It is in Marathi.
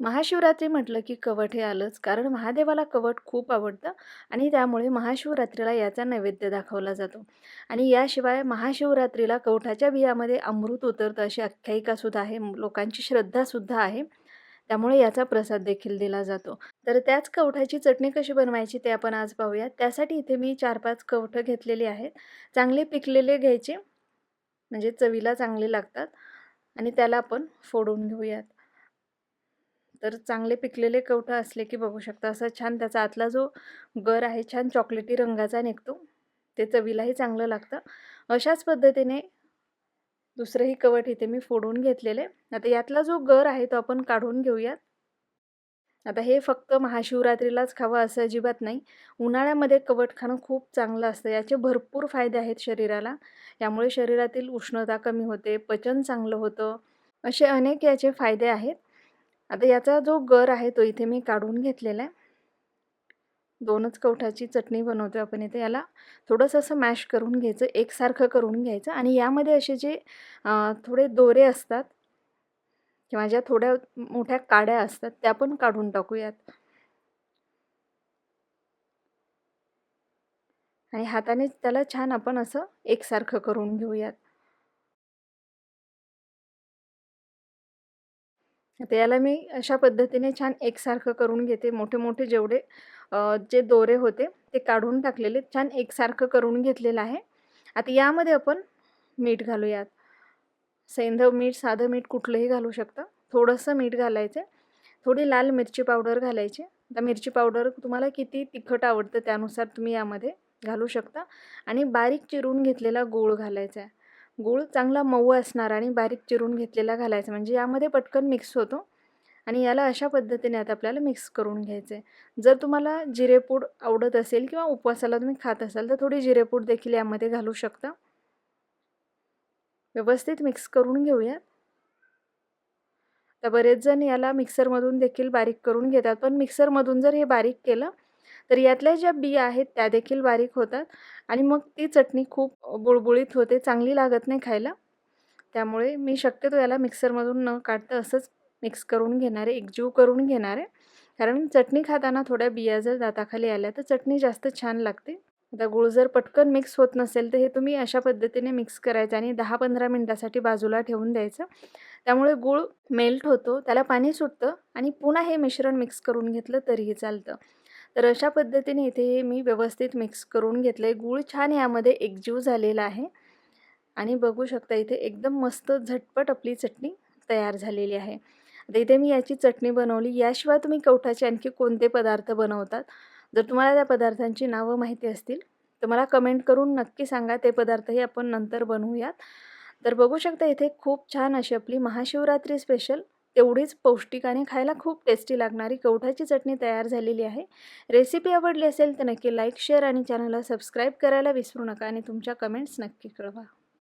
महाशिवरात्री म्हटलं की कवठ हे आलंच. कारण महादेवाला कवट खूप आवडतं आणि त्यामुळे महाशिवरात्रीला याचा नैवेद्य दाखवला जातो. आणि याशिवाय महाशिवरात्रीला कवठाच्या बियामध्ये अमृत उतरतं अशी आख्यायिकासुद्धा आहे. लोकांची श्रद्धासुद्धा आहे. त्यामुळे याचा प्रसाद देखील दिला जातो. तर त्याच कवठाची चटणी कशी बनवायची ते आपण आज पाहूया त्यासाठी इथे मी चार पाच कवठं घेतलेली आहेत. चांगले पिकलेले घ्यायचे. म्हणजे चवीला चांगले लागतात. आणि त्याला आपण फोडून घेऊयात. तर चांगले पिकलेले कवठं असले की बघू शकता असं छान त्याचा आतला जो गर आहे छान चॉकलेटी रंगाचा निघतो. ते चवीलाही चांगलं लागतं. अशाच पद्धतीने दुसरंही कवट इथे मी फोडून घेतलेले. आता यातला जो गर आहे तो आपण काढून घेऊयात. आता हे फक्त महाशिवरात्रीलाच खावं असं अजिबात नाही. उन्हाळ्यामध्ये कवट खाणं खूप चांगलं असतं. याचे भरपूर फायदे आहेत शरीराला. यामुळे शरीरातील उष्णता कमी होते पचन चांगलं होतं. असे अनेक याचे फायदे आहेत. आता याचा जो गर आहे तो इथे मी काढून घेतलेला आहे. दोनच कवठाची चटणी बनवतो आपण इथे. याला थोडंसं असं मॅश करून घ्यायचं एकसारखं करून घ्यायचं आणि यामध्ये असे जे थोडे दोरे असतात किंवा ज्या थोड्या मोठ्या काड्या असतात त्या पण काढून टाकूयात. आणि हाताने त्याला छान आपण असं एकसारखं करून घेऊयात. आता याला मी अशा पद्धतीने छान एकसारखं करून घेते. मोठे मोठे जेवढे जे दोरे होते ते काढून टाकलेले छान एकसारखं करून घेतलेलं आहे. आता यामध्ये आपण मीठ घालूयात. सेंधव मीठ साधं मीठ कुठलंही घालू शकतं. थोडंसं मीठ घालायचं थोडी लाल मिरची पावडर घालायची. आता मिरची पावडर तुम्हाला किती तिखट आवडतं त्यानुसार तुम्ही यामध्ये घालू शकता. आणि बारीक चिरून घेतलेला गूळ घालायचा आहे. गूळ चांगला मऊ असणार आणि बारीक चिरून घेतलेला घालायचा. म्हणजे यामध्ये पटकन मिक्स होतो. आणि याला अशा पद्धतीने आता आपल्याला मिक्स करून घ्यायचं आहे. जर तुम्हाला जिरेपूड आवडत असेल किंवा उपवासाला तुम्ही खात असाल तर थोडी जिरेपूड देखील यामध्ये घालू शकता. व्यवस्थित मिक्स करून घेऊयात तर बरेच जण याला मिक्सरमधून देखील बारीक करून घेतात. पण मिक्सरमधून जर हे बारीक केलं तर यातल्या ज्या बिया आहेत त्या देखील बारीक होतात आणि मग ती चटणी खूप बुळबुळीत होते चांगली लागत नाही खायला. त्यामुळे मी शक्यतो याला मिक्सरमधून न काढतं असंच मिक्स करून घेणार आहे एकजीव करून घेणार. आहे कारण चटणी खाताना थोड्या बिया जर दाताखाली आल्या तर चटणी जास्त छान लागते. आता गुळ जर पटकन मिक्स होत नसेल तर हे तुम्ही अशा पद्धतीने मिक्स करायचं आणि दहा पंधरा मिनटासाठी बाजूला ठेवून द्यायचं. त्यामुळे गूळ मेल्ट होतो त्याला पाणी सुटतं आणि पुन्हा हे मिश्रण मिक्स करून घेतलं तरीही चालतं. तर अशा पद्धतीने इथे मी व्यवस्थित मिक्स करून घेतलं आहे गूळ छान यामध्ये एकजीव झालेला आहे. आणि बघू शकता इथे एकदम मस्त झटपट आपली चटणी तयार झालेली आहे. आता इथे मी याची चटणी बनवली. याशिवाय तुम्ही कवठाचे आणखी कोणते पदार्थ बनवतात? जर तुम्हाला त्या पदार्थांची नावं माहिती असतील तर मला कमेंट करून नक्की सांगा. ते पदार्थही आपण नंतर बनवूयात. तर बघू शकता इथे खूप छान अशी आपली महाशिवरात्री स्पेशल तेवढीच पौष्टिक आणि खायला खूप टेस्टी लागणारी कवठाची चटणी तयार झालेली आहे. रेसिपी आवडली असेल तर नक्की लाईक शेअर आणि चॅनलला सबस्क्राईब करायला विसरू नका आणि तुमच्या कमेंट्स नक्की कळवा.